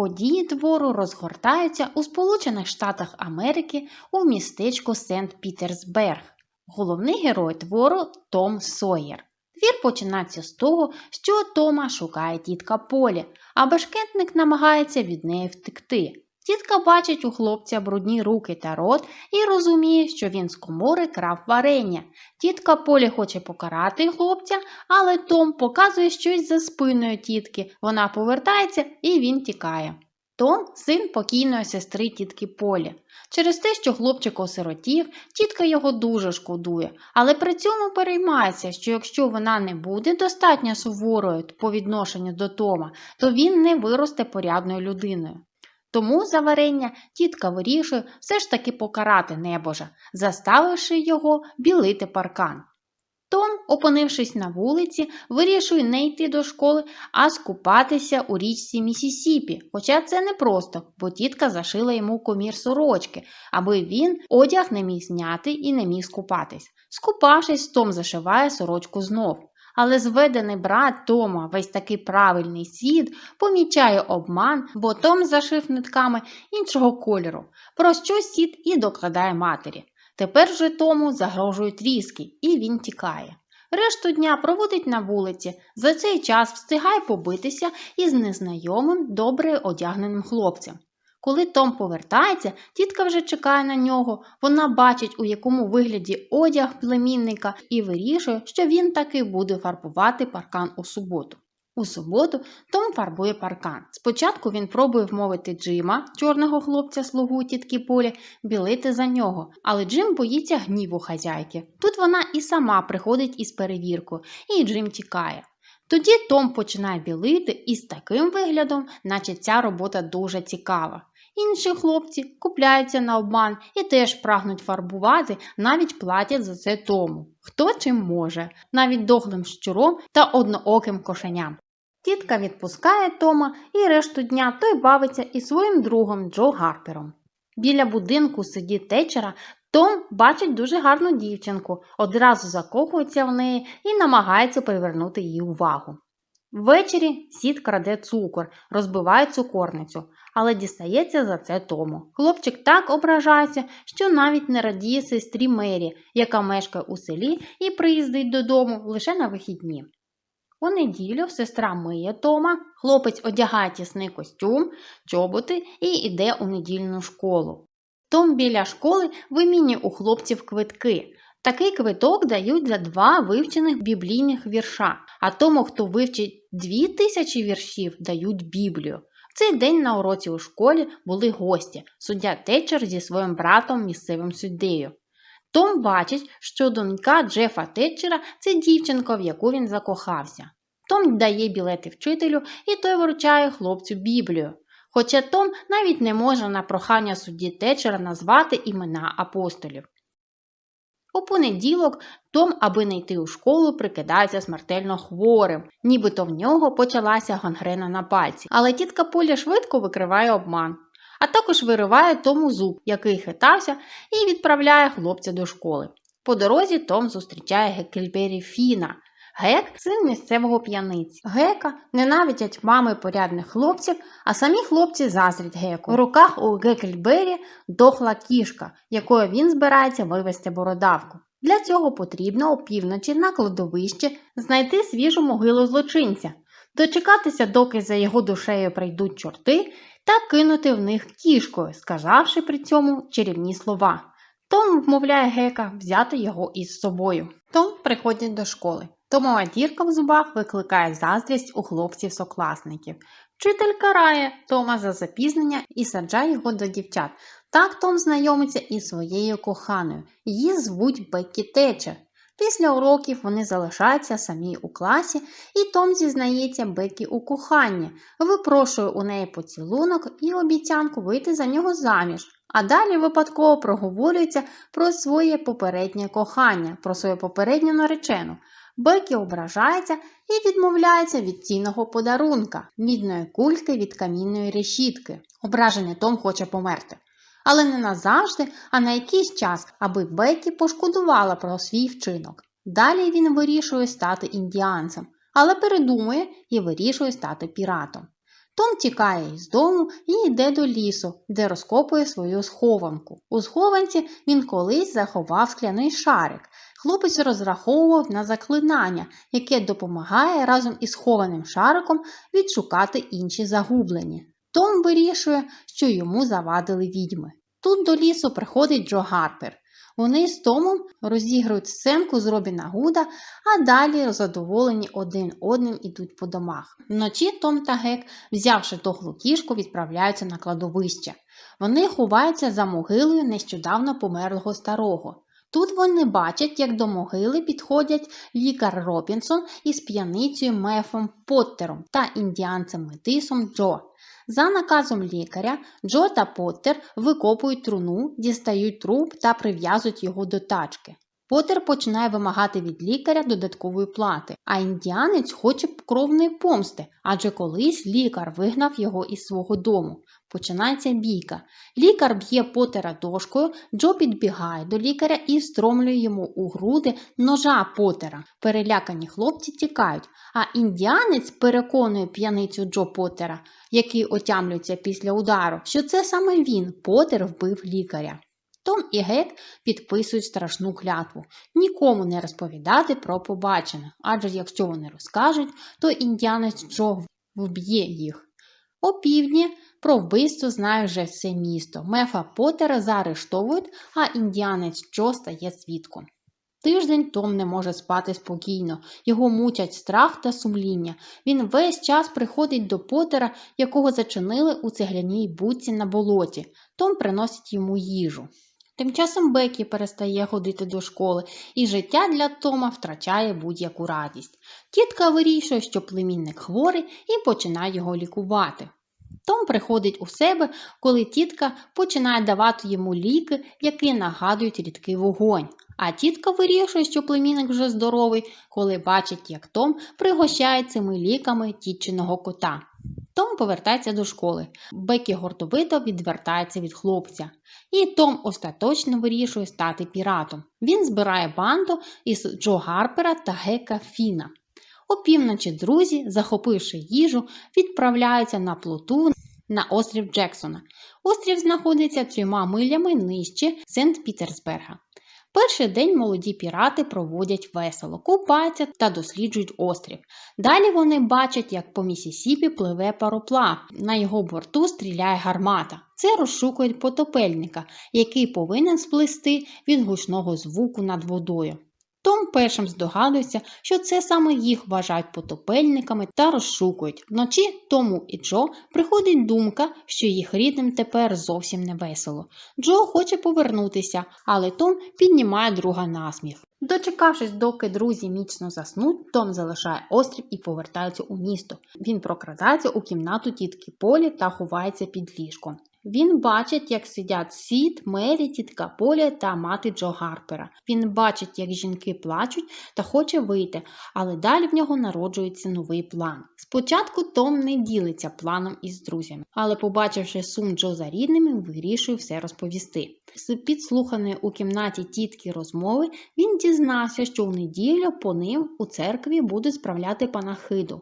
Події твору розгортаються у Сполучених Штатах Америки у містечку Сент-Пітерсберг. Головний герой твору Том Сойер. Твір починається з того, що Тома шукає тітка Полі, а бешкетник намагається від неї втекти. Тітка бачить у хлопця брудні руки та рот і розуміє, що він з комори крав варення. Тітка Полі хоче покарати хлопця, але Том показує щось за спиною тітки. Вона повертається і він тікає. Том син покійної сестри тітки Полі. Через те, що хлопчик осиротів, тітка його дуже шкодує, але при цьому переймається, що якщо вона не буде достатньо суворою по відношенню до Тома, то він не виросте порядною людиною. Тому за варення тітка вирішує все ж таки покарати небожа, заставивши його білити паркан. Том, опинившись на вулиці, вирішує не йти до школи, а скупатися у річці Місісіпі. Хоча це непросто, бо тітка зашила йому комір сорочки, аби він одяг не міг зняти і не міг скупатись. Скупавшись, Том зашиває сорочку знов. Але зведений брат Тома, весь такий правильний сід, помічає обман, бо Том зашив нитками іншого кольору, про що сід і докладає матері. Тепер же Тому загрожують тріски, і він тікає. Решту дня проводить на вулиці, за цей час встигає побитися із незнайомим, добре одягненим хлопцем. Коли Том повертається, тітка вже чекає на нього, вона бачить, у якому вигляді одяг племінника, і вирішує, що він таки буде фарбувати паркан у суботу. У суботу Том фарбує паркан. Спочатку він пробує вмовити Джима, чорного хлопця слугу тітки Полі, білити за нього, але Джим боїться гніву хазяйки. Тут вона і сама приходить із перевіркою, і Джим тікає. Тоді Том починає білити із таким виглядом, наче ця робота дуже цікава. Інші хлопці купляються на обман і теж прагнуть фарбувати, навіть платять за це тому. Хто чим може, навіть дохлим щуром та однооким кошеням. Тітка відпускає Тома і решту дня той бавиться із своїм другом Джо Гарпером. Біля будинку сидить течера, Том бачить дуже гарну дівчинку, одразу закохується в неї і намагається привернути її увагу. Ввечері сід краде цукор, розбиває цукорницю, але дістається за це Тому. Хлопчик так ображається, що навіть не радіє сестрі Мері, яка мешкає у селі і приїздить додому лише на вихідні. У неділю сестра миє Тома, хлопець одягає тісний костюм, чоботи і йде у недільну школу. Том біля школи вимінює у хлопців квитки. Такий квиток дають за два вивчених біблійних вірша, а тому, хто вивчить дві тисячі віршів, дають Біблію. В цей день на уроці у школі були гості, суддя Тетчер зі своїм братом місцевим суддею. Том бачить, що донька Джефа Тетчера це дівчинка, в яку він закохався. Том дає білети вчителю і той вручає хлопцю Біблію. Хоча Том навіть не може на прохання судді Тетчера назвати імена апостолів. У понеділок Том, аби не йти у школу, прикидається смертельно хворим, нібито в нього почалася гангрена на пальці. Але тітка Поля швидко викриває обман, а також вириває Тому зуб, який хитався, і відправляє хлопця до школи. По дорозі Том зустрічає Гекельбері Фіна. Гек син місцевого п'яниці. Гека ненавидять мами порядних хлопців, а самі хлопці заздрять геку. В руках у Гекельбері дохла кішка, якою він збирається вивезти бородавку. Для цього потрібно опівночі на кладовище знайти свіжу могилу злочинця, дочекатися, доки за його душею прийдуть чорти, та кинути в них кішкою, сказавши при цьому чарівні слова. Том вмовляє гека взяти його із собою. Том приходить до школи. Томова дірка в зубах викликає заздрість у хлопців-сокласників. Вчитель карає Тома за запізнення і саджає його до дівчат. Так Том знайомиться із своєю коханою. Її звуть Беккі Течер. Після уроків вони залишаються самі у класі, і Том зізнається Бекі у коханні, випрошує у неї поцілунок і обіцянку вийти за нього заміж. А далі випадково проговорюється про своє попереднє кохання, про свою попередню наречену. Бекі ображається і відмовляється від цінного подарунка, мідної кульки від камінної решітки. Ображений Том хоче померти. Але не назавжди, а на якийсь час, аби Бекі пошкодувала про свій вчинок. Далі він вирішує стати індіанцем, але передумує і вирішує стати піратом. Том тікає із дому і йде до лісу, де розкопує свою схованку. У схованці він колись заховав скляний шарик. Хлопець розраховував на заклинання, яке допомагає разом із схованим шариком відшукати інші загублені. Том вирішує, що йому завадили відьми. Тут до лісу приходить Джо Гарпер. Вони з Томом розігрують сценку з Робіна Гуда, а далі задоволені один одним ідуть по домах. Вночі Том та Гек, взявши дохлу кішку, відправляються на кладовище. Вони ховаються за могилою нещодавно померлого старого. Тут вони бачать, як до могили підходять лікар Робінсон із п'яницею Мефом Поттером та індіанцем Метисом Джо. За наказом лікаря, Джо та Поттер викопують труну, дістають труп та прив'язують його до тачки. Поттер починає вимагати від лікаря додаткової плати, а індіанець хоче кровної помсти, адже колись лікар вигнав його із свого дому. Починається бійка. Лікар б'є Поттера дошкою, Джо підбігає до лікаря і встромлює йому у груди ножа Поттера. Перелякані хлопці тікають, а індіанець переконує п'яницю Джо Поттера, який отямлюється після удару, що це саме він, Поттер, вбив лікаря. Том і Гек підписують страшну клятву нікому не розповідати про побачене, адже якщо вони розкажуть, то індіанець Джо вб'є їх. Опівдні про вбивство знає вже все місто. Мефа Поттера заарештовують, а індіанець Джо стає свідком. Тиждень Том не може спати спокійно, його мучать страх та сумління. Він весь час приходить до Поттера, якого зачинили у цегляній будці на болоті. Том приносить йому їжу. Тим часом Бекі перестає ходити до школи, і життя для Тома втрачає будь-яку радість. Тітка вирішує, що племінник хворий, і починає його лікувати. Том приходить у себе, коли тітка починає давати йому ліки, які нагадують рідкий вогонь. А тітка вирішує, що племінник вже здоровий, коли бачить, як Том пригощає цими ліками тітчиного кота. Том повертається до школи. Бекі гордовито відвертається від хлопця. І Том остаточно вирішує стати піратом. Він збирає банду із Джо Гарпера та Гека Фіна. Опівночі друзі, захопивши їжу, відправляються на плоту на острів Джексона. Острів знаходиться трьома милями нижче Сент-Пітерсберга. Перший день молоді пірати проводять весело, купаються та досліджують острів. Далі вони бачать, як по Місісіпі пливе пароплав. На його борту стріляє гармата. Це розшукують потопельника, який повинен сплисти від гучного звуку над водою. Том першим здогадується, що це саме їх вважають потопельниками та розшукують. Вночі Тому і Джо приходить думка, що їх рідним тепер зовсім не весело. Джо хоче повернутися, але Том піднімає друга насміх. Дочекавшись, доки друзі міцно заснуть, Том залишає острів і повертається у місто. Він прокрадається у кімнату тітки Полі та ховається під ліжком. Він бачить, як сидять Сід, Мері, тітка Поля та мати Джо Гарпера. Він бачить, як жінки плачуть та хоче вийти, але далі в нього народжується новий план. Спочатку Том не ділиться планом із друзями, але, побачивши сум Джо за рідними, вирішує все розповісти. З підслуханої у кімнаті тітки розмови він дізнався, що в неділю по ним у церкві будуть справляти панахиду.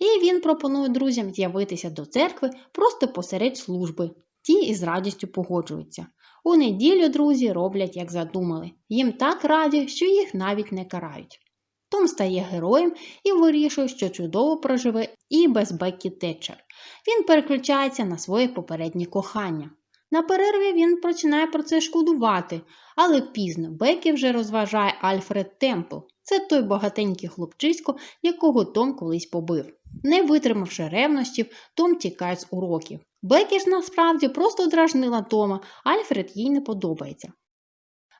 І він пропонує друзям з'явитися до церкви просто посеред служби. Ті із радістю погоджуються. У неділю друзі роблять, як задумали. Їм так раді, що їх навіть не карають. Том стає героєм і вирішує, що чудово проживе і без Беккі Тетчер. Він переключається на своє попереднє кохання. На перерві він починає про це шкодувати, але пізно Бекі вже розважає Альфред Темпл. Це той багатенький хлопчисько, якого Том колись побив. Не витримавши ревнощів, Том тікає з уроків. Бекі ж насправді просто дражнила Тома, Альфред їй не подобається.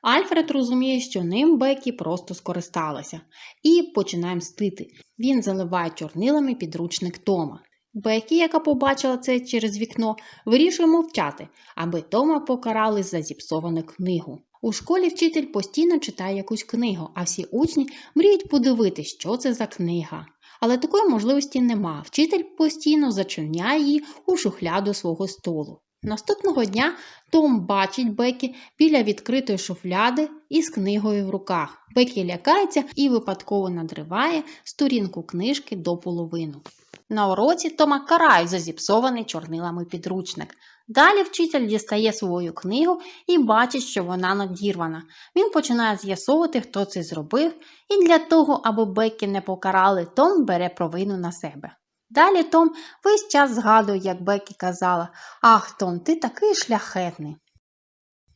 Альфред розуміє, що ним Бекі просто скористалася, і починає мстити. Він заливає чорнилами підручник Тома. Бекі, яка побачила це через вікно, вирішує мовчати, аби Тома покарали за зіпсовану книгу. У школі вчитель постійно читає якусь книгу, а всі учні мріють подивитись, що це за книга. Але такої можливості нема. Вчитель постійно зачиняє її у шухляду свого столу. Наступного дня Том бачить Бекі біля відкритої шуфляди із книгою в руках. Бекі лякається і випадково надриває сторінку книжки до половину. На уроці Тома карають за зіпсований чорнилами підручник. Далі вчитель дістає свою книгу і бачить, що вона надірвана. Він починає з'ясовувати, хто це зробив, і для того, аби Беккі не покарали, Том бере провину на себе. Далі Том весь час згадує, як Беккі казала: Ах, Том, ти такий шляхетний.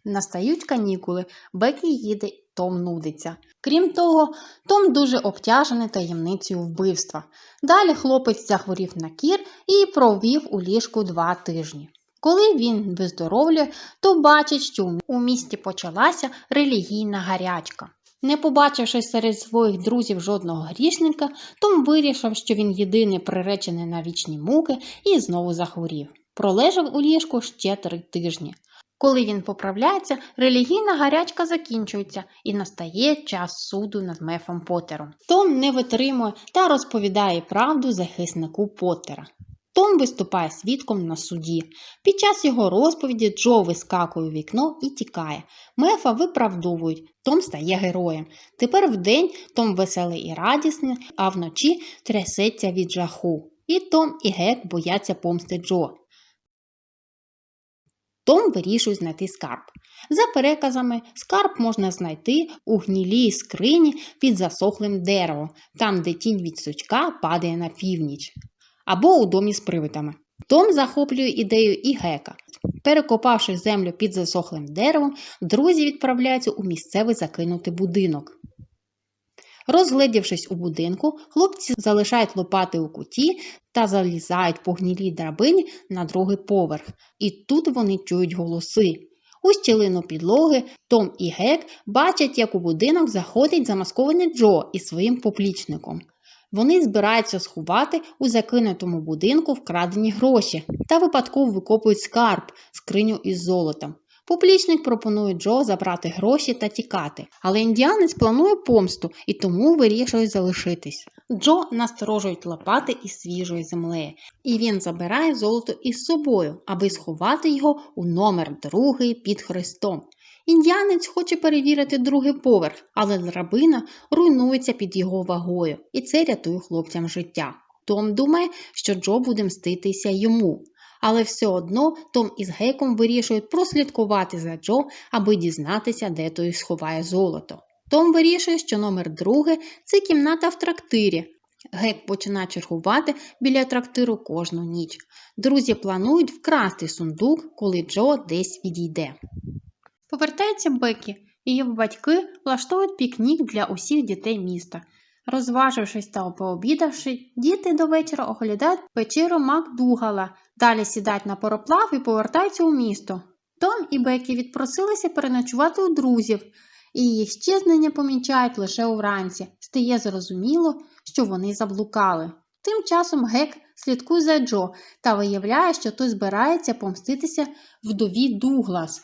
Настають канікули, Бекі їде, Том нудиться. Крім того, Том дуже обтяжений таємницею вбивства. Далі хлопець захворів на кір і провів у ліжку два тижні. Коли він виздоровлює, то бачить, що у місті почалася релігійна гарячка. Не побачивши серед своїх друзів жодного грішника, Том вирішив, що він єдиний приречений на вічні муки і знову захворів. Пролежав у ліжку ще три тижні. Коли він поправляється, релігійна гарячка закінчується і настає час суду над Мефом Поттером. Том не витримує та розповідає правду захиснику Поттера. Том виступає свідком на суді. Під час його розповіді Джо вискакує у вікно і тікає. Мефа виправдовують, Том стає героєм. Тепер вдень Том веселий і радісний, а вночі трясеться від жаху. І Том і Гек бояться помсти Джо. Том вирішує знайти скарб. За переказами, скарб можна знайти у гнілій скрині під засохлим деревом, там, де тінь від сучка падає на північ, або у домі з привидами. Том захоплює ідею і гека. Перекопавши землю під засохлим деревом, друзі відправляються у місцевий закинутий будинок. Розгледівшись у будинку, хлопці залишають лопати у куті та залізають по гнілій драбині на другий поверх. І тут вони чують голоси. У щілину підлоги Том і Гек бачать, як у будинок заходить замаскований Джо із своїм поплічником. Вони збираються сховати у закинутому будинку вкрадені гроші та випадково викопують скарб, скриню із золотом. Поплічник пропонує Джо забрати гроші та тікати, але індіанець планує помсту і тому вирішує залишитись. Джо насторожують лопати із свіжою землею, і він забирає золото із собою, аби сховати його у номер другий під хрестом. Індіанець хоче перевірити другий поверх, але драбина руйнується під його вагою, і це рятує хлопцям життя. Том думає, що Джо буде мститися йому. Але все одно Том із Геком вирішують прослідкувати за Джо, аби дізнатися, де той сховає золото. Том вирішує, що номер другий це кімната в трактирі. Гек починає чергувати біля трактиру кожну ніч. Друзі планують вкрасти сундук, коли Джо десь відійде. Повертається Бекі, його батьки влаштовують пікнік для усіх дітей міста. Розважившись та пообідавши, діти до вечора оглядають печеру Макдугала, далі сідають на пароплав і повертаються у місто. Том і Бекі відпросилися переночувати у друзів, і їх щезнення помічають лише уранці. Стає зрозуміло, що вони заблукали. Тим часом Гек слідкує за Джо та виявляє, що той збирається помститися вдові Дуглас.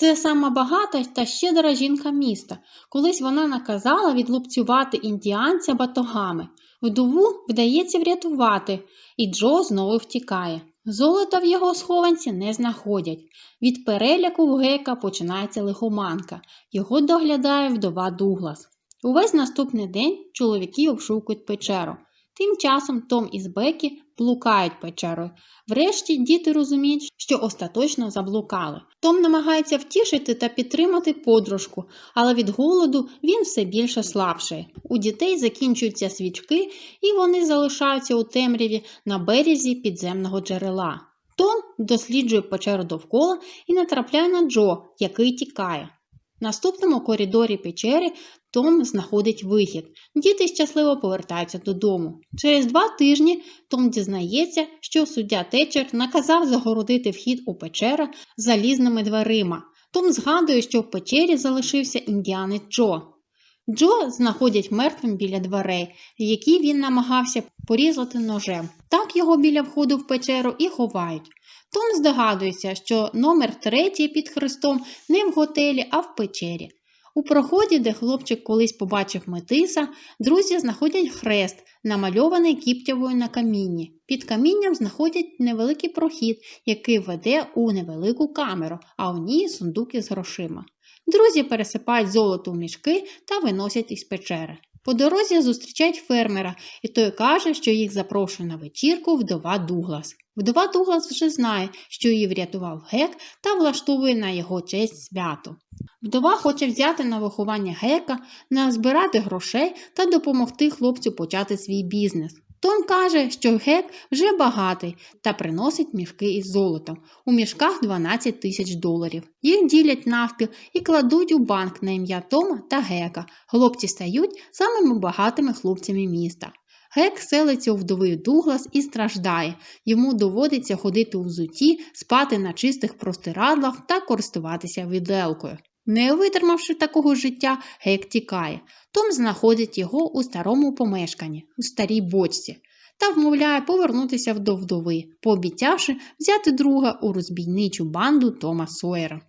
Це сама багата та щедра жінка міста. Колись вона наказала відлупцювати індіанця батогами. Вдову вдається врятувати, і Джо знову втікає. Золота в його схованці не знаходять. Від переляку в гека починається лихоманка. Його доглядає вдова Дуглас. Увесь наступний день чоловіки обшукують печеру. Тим часом Том із Бекі блукають печерою. Врешті діти розуміють, що остаточно заблукали. Том намагається втішити та підтримати подружку, але від голоду він все більше слабшає. У дітей закінчуються свічки, і вони залишаються у темряві на березі підземного джерела. Том досліджує печеру довкола і натрапляє на Джо, який тікає. Наступному коридорі печери Том знаходить вихід. Діти щасливо повертаються додому. Через два тижні Том дізнається, що суддя Течер наказав загородити вхід у печеру залізними дверима. Том згадує, що в печері залишився індіанець Джо. Джо знаходять мертвим біля дверей, які він намагався порізати ножем. Так його біля входу в печеру і ховають. Том здогадується, що номер третій під хрестом не в готелі, а в печері. У проході, де хлопчик колись побачив метиса, друзі знаходять хрест, намальований кіптявою на камінні. Під камінням знаходять невеликий прохід, який веде у невелику камеру, а у ній сундуки з грошима. Друзі пересипають золото в мішки та виносять із печери. По дорозі зустрічають фермера, і той каже, що їх запрошує на вечірку вдова Дуглас. Вдова Дуглас вже знає, що її врятував Гек та влаштовує на його честь свято. Вдова хоче взяти на виховання Гека, назбирати грошей та допомогти хлопцю почати свій бізнес. Том каже, що Гек вже багатий та приносить мішки із золотом. У мішках 12 тисяч доларів. Їх ділять навпіл і кладуть у банк на ім'я Тома та Гека. Хлопці стають самими багатими хлопцями міста. Гек селиться у вдови Дуглас і страждає. Йому доводиться ходити у взуті, спати на чистих простирадлах та користуватися віделкою. Не витримавши такого життя, Гек тікає. Том знаходить його у старому помешканні, у старій бочці, та вмовляє повернутися до вдови, пообіцявши взяти друга у розбійничу банду Тома Сойера.